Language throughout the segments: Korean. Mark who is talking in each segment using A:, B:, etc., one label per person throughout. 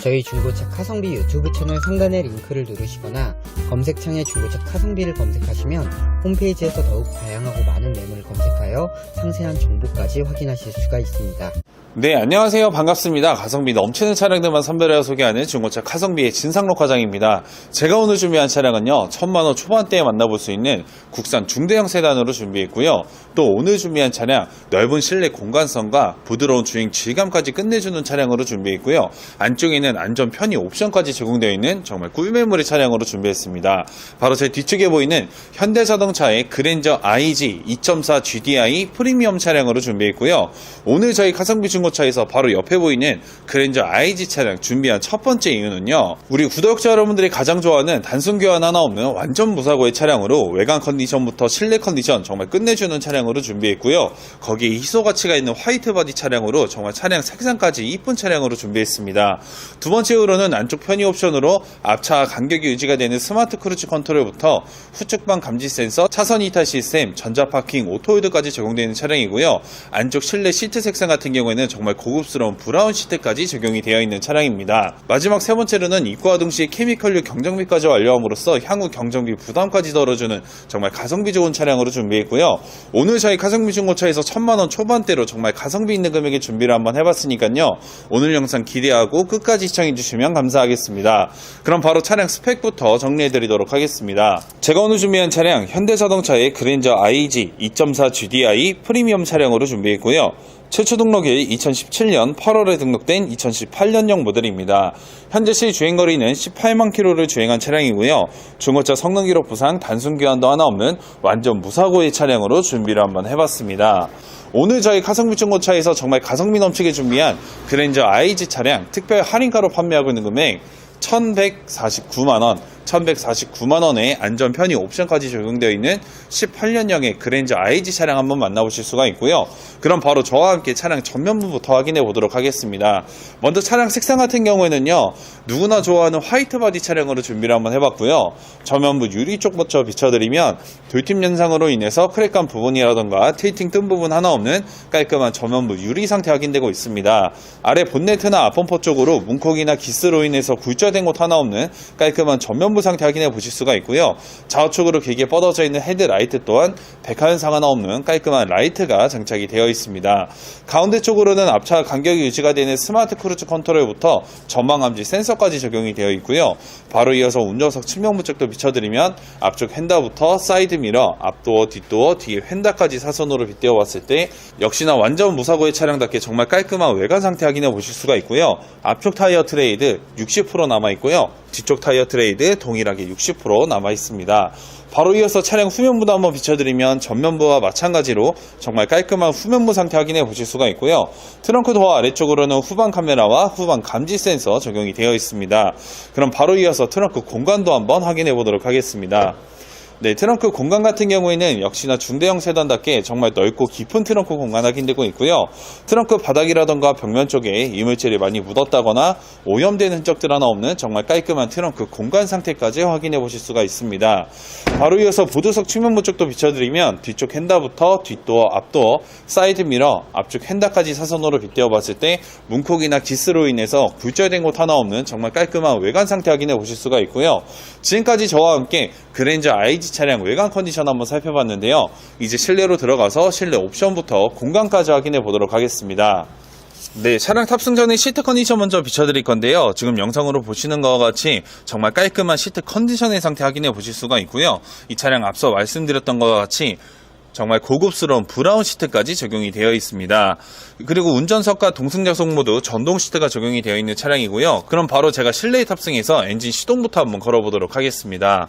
A: 저희 중고차 카성비 유튜브 채널 상단의 링크를 누르시거나 검색창에 중고차 카성비를 검색하시면 홈페이지에서 더욱 다양하고 많은 매물을 검색하여 상세한 정보까지 확인하실 수가 있습니다.
B: 네, 안녕하세요. 반갑습니다. 가성비 넘치는 차량들만 선별하여 소개하는 중고차 카성비의 진상록 과장입니다. 제가 오늘 준비한 차량은요, 천만원 초반대에 만나볼 수 있는 국산 중대형 세단으로 준비했고요. 또 오늘 준비한 차량, 넓은 실내 공간성과 부드러운 주행 질감까지 끝내주는 차량으로 준비했고요. 안쪽에는 안전 편의 옵션까지 제공되어 있는 정말 꿀매물의 차량으로 준비했습니다. 바로 제 뒤쪽에 보이는 현대자동차의 그랜저 IG 2.4 GDI 프리미엄 차량으로 준비했고요. 오늘 저희 가성비 중고차에서 바로 옆에 보이는 그랜저 IG 차량 준비한 첫 번째 이유는요. 우리 구독자 여러분들이 가장 좋아하는 단순 교환 하나 없는 완전 무사고의 차량으로 외관 컨디션부터 실내 컨디션 정말 끝내주는 차량으로 준비했고요. 거기에 희소 가치가 있는 화이트 바디 차량으로 정말 차량 색상까지 이쁜 차량으로 준비했습니다. 두 번째로는 안쪽 편의 옵션으로 앞차 간격이 유지가 되는 스마트 크루즈 컨트롤부터 후측방 감지 센서, 차선 이탈 시스템, 전자 파킹, 오토홀드까지 적용되는 차량이고요. 안쪽 실내 시트 색상 같은 경우에는 정말 고급스러운 브라운 시트까지 적용이 되어 있는 차량입니다. 마지막 세 번째로는 입고와 동시에 케미컬류 경정비까지 완료함으로써 향후 경정비 부담까지 덜어주는 정말 가성비 좋은 차량으로 준비했고요. 오늘 저희 가성비 중고차에서 천만원 초반대로 정말 가성비 있는 금액의 준비를 한번 해봤으니까요. 오늘 영상 기대하고 끝까지 시청해 주시면 감사하겠습니다. 그럼 바로 차량 스펙부터 정리해 드리도록 하겠습니다. 제가 오늘 준비한 차량 현대자동차의 그랜저 IG 2.4 GDI 프리미엄 차량으로 준비했고요. 최초 등록일 2017년 8월에 등록된 2018년형 모델입니다. 현재 시 주행거리는 18만 킬로를 주행한 차량이고요. 중고차 성능 기록 부상 단순 교환도 하나 없는 완전 무사고의 차량으로 준비를 한번 해봤습니다. 오늘 저희 가성비 중고차에서 정말 가성비 넘치게 준비한 그랜저 IG 차량 특별 할인가로 판매하고 있는 금액 1149만원, 1149만원의 안전 편의 옵션까지 적용되어 있는 18년형의 그랜저 IG 차량 한번 만나보실 수가 있고요. 그럼 바로 저와 함께 차량 전면부부터 확인해 보도록 하겠습니다. 먼저 차량 색상 같은 경우에는요, 누구나 좋아하는 화이트 바디 차량으로 준비를 한번 해봤고요. 전면부 유리 쪽부터 비춰드리면 돌팀 현상으로 인해서 크랙한 부분이라던가 틸팅 뜬 부분 하나 없는 깔끔한 전면부 유리 상태 확인되고 있습니다. 아래 본네트나 앞범퍼 쪽으로 문콕이나 기스로 인해서 굴절된 곳 하나 없는 깔끔한 전면부 상태 확인해 보실 수가 있고요. 좌우측으로 길게 뻗어져 있는 헤드라이트 또한 백화 현상 하나 없는 깔끔한 라이트가 장착이 되어 있습니다. 가운데 쪽으로는 앞차 간격이 유지가 되는 스마트 크루즈 컨트롤부터 전방 감지 센서까지 적용이 되어 있고요. 바로 이어서 운전석 측면부 쪽도 비춰드리면 앞쪽 휀다부터 사이드 미러, 앞도어, 뒷도어, 뒤에 휀다까지 사선으로 빗대어 봤을 때 역시나 완전 무사고의 차량답게 정말 깔끔한 외관 상태 확인해 보실 수가 있고요. 앞쪽 타이어 트레이드 60% 남아 있고요. 뒤쪽 타이어 트레이드 동일하게 60% 남아 있습니다. 바로 이어서 차량 후면부도 한번 비춰드리면 전면부와 마찬가지로 정말 깔끔한 후면부 상태 확인해 보실 수가 있고요. 트렁크 도어 아래쪽으로는 후방 카메라와 후방 감지 센서 적용이 되어 있습니다. 그럼 바로 이어서 트렁크 공간도 한번 확인해 보도록 하겠습니다. 네, 트렁크 공간 같은 경우에는 역시나 중대형 세단답게 정말 넓고 깊은 트렁크 공간 확인되고 있고요. 트렁크 바닥이라던가 벽면 쪽에 이물질이 많이 묻었다거나 오염된 흔적들 하나 없는 정말 깔끔한 트렁크 공간 상태까지 확인해 보실 수가 있습니다. 바로 이어서 보드석 측면부 쪽도 비춰드리면 뒤쪽 핸다부터 뒷도어, 앞도어, 사이드 미러, 앞쪽 핸다까지 사선으로 빗대어 봤을 때 문콕이나 기스로 인해서 굴절된 곳 하나 없는 정말 깔끔한 외관 상태 확인해 보실 수가 있고요. 지금까지 저와 함께 그랜저 IG 차량 외관 컨디션 한번 살펴봤는데요. 이제 실내로 들어가서 실내 옵션부터 공간까지 확인해 보도록 하겠습니다. 네, 차량 탑승 전에 시트 컨디션 먼저 비춰드릴 건데요. 지금 영상으로 보시는 것과 같이 정말 깔끔한 시트 컨디션의 상태 확인해 보실 수가 있고요. 이 차량 앞서 말씀드렸던 것과 같이 정말 고급스러운 브라운 시트까지 적용이 되어 있습니다. 그리고 운전석과 동승자석 모두 전동 시트가 적용이 되어 있는 차량이고요. 그럼 바로 제가 실내에 탑승해서 엔진 시동부터 한번 걸어보도록 하겠습니다.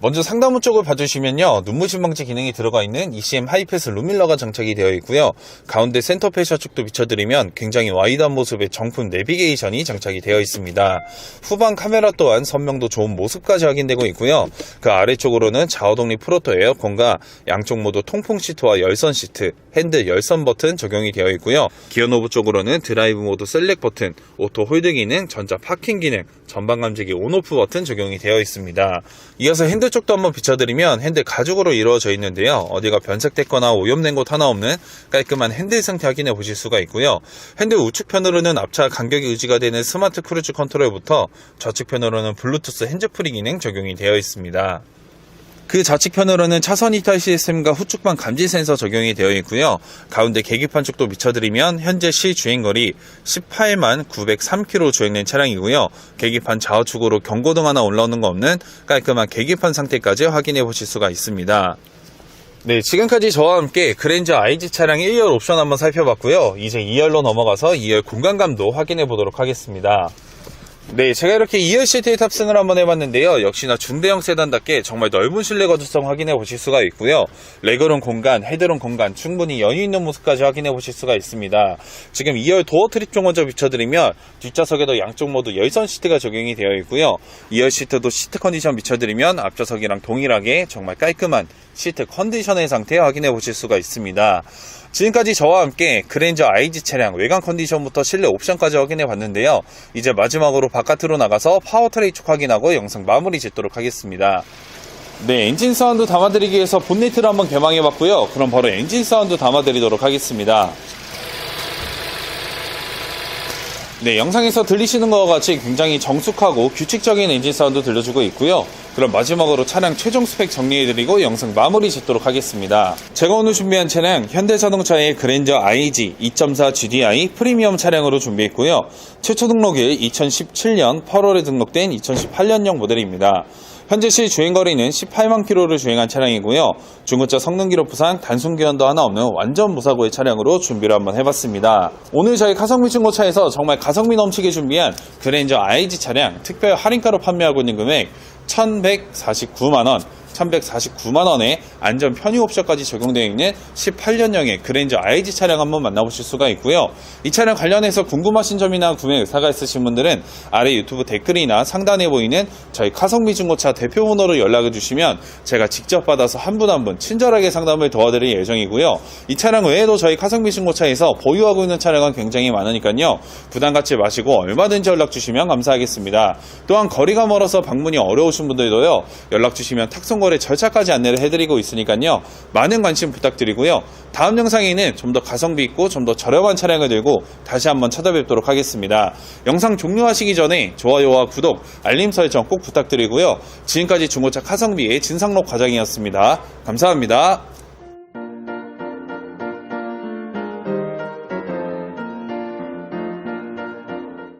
B: 먼저 상단부 쪽을 봐주시면요. 눈부신 방지 기능이 들어가 있는 ECM 하이패스 룸밀러가 장착이 되어 있고요. 가운데 센터 페셔 쪽도 비춰드리면 굉장히 와이드한 모습의 정품 내비게이션이 장착이 되어 있습니다. 후방 카메라 또한 선명도 좋은 모습까지 확인되고 있고요. 그 아래쪽으로는 좌우독립 프로토 에어컨과 양쪽 모두 통풍 시트와 열선 시트, 핸들 열선 버튼 적용이 되어 있고요. 기어 노브 쪽으로는 드라이브 모드 셀렉 버튼, 오토 홀드 기능, 전자 파킹 기능, 전방 감지기 온오프 버튼 적용이 되어 있습니다. 이어서 핸들 쪽도 한번 비춰드리면 핸들 가죽으로 이루어져 있는데요. 어디가 변색됐거나 오염된 곳 하나 없는 깔끔한 핸들 상태 확인해 보실 수가 있고요. 핸들 우측편으로는 앞차 간격이 유지가 되는 스마트 크루즈 컨트롤부터 좌측편으로는 블루투스 핸즈프리 기능 적용이 되어 있습니다. 그 좌측편으로는 차선 이탈 시스템과 후측방 감지 센서 적용이 되어 있고요. 가운데 계기판 쪽도 비춰드리면 현재 시 주행거리 18만 903km 주행된 차량이고요. 계기판 좌우측으로 경고등 하나 올라오는 거 없는 깔끔한 계기판 상태까지 확인해 보실 수가 있습니다. 네, 지금까지 저와 함께 그랜저 IG 차량 1열 옵션 한번 살펴봤고요. 이제 2열로 넘어가서 2열 공간감도 확인해 보도록 하겠습니다. 네, 제가 이렇게 2열 시트에 탑승을 한번 해봤는데요. 역시나 중대형 세단답게 정말 넓은 실내 거주성 확인해 보실 수가 있고요. 레그룸 공간, 헤드룸 공간 충분히 여유 있는 모습까지 확인해 보실 수가 있습니다. 지금 2열 도어 트립 쪽 먼저 비춰드리면 뒷좌석에도 양쪽 모두 열선 시트가 적용이 되어 있고요. 2열 시트도 시트 컨디션 비춰드리면 앞좌석이랑 동일하게 정말 깔끔한 시트 컨디션의 상태 확인해 보실 수가 있습니다. 지금까지 저와 함께 그랜저 IG 차량 외관 컨디션부터 실내 옵션까지 확인해 봤는데요. 이제 마지막으로 바깥으로 나가서 파워트레이 쪽 확인하고 영상 마무리 짓도록 하겠습니다. 네, 엔진 사운드 담아드리기 위해서 본네트를 한번 개방해 봤고요. 그럼 바로 엔진 사운드 담아드리도록 하겠습니다. 네, 영상에서 들리시는 것과 같이 굉장히 정숙하고 규칙적인 엔진 사운드 들려주고 있고요. 그럼 마지막으로 차량 최종 스펙 정리해드리고 영상 마무리 짓도록 하겠습니다. 제가 오늘 준비한 차량 현대자동차의 그랜저 IG 2.4 GDI 프리미엄 차량으로 준비했고요. 최초 등록일 2017년 8월에 등록된 2018년형 모델입니다. 현재 시 주행거리는 18만 킬로를 주행한 차량이고요. 중고차 성능 기록 부상 단순 교환도 하나 없는 완전 무사고의 차량으로 준비를 한번 해봤습니다. 오늘 저희 가성비 중고차에서 정말 가성비 넘치게 준비한 그랜저 IG 차량 특별 할인가로 판매하고 있는 금액 1149만원 1149만 원에 안전 편의 옵션까지 적용되어 있는 18년형의 그랜저 IG 차량 한번 만나보실 수가 있고요. 이 차량 관련해서 궁금하신 점이나 구매 의사가 있으신 분들은 아래 유튜브 댓글이나 상단에 보이는 저희 카성비 중고차 대표 번호로 연락을 주시면 제가 직접 받아서 한 분 한분 친절하게 상담을 도와드릴 예정이고요. 이 차량 외에도 저희 카성비 중고차에서 보유하고 있는 차량은 굉장히 많으니까요. 부담 갖지 마시고 얼마든지 연락 주시면 감사하겠습니다. 또한 거리가 멀어서 방문이 어려우신 분들도요. 연락 주시면 탁송거 래 절차까지 안내를 해드리고 있으니까요. 많은 관심 부탁드리고요. 다음 영상에는 좀 더 가성비 있고 좀 더 저렴한 차량을 들고 다시 한번 찾아뵙도록 하겠습니다. 영상 종료하시기 전에 좋아요와 구독, 알림 설정 꼭 부탁드리고요. 지금까지 중고차 카성비의 진상록 과장이었습니다. 감사합니다.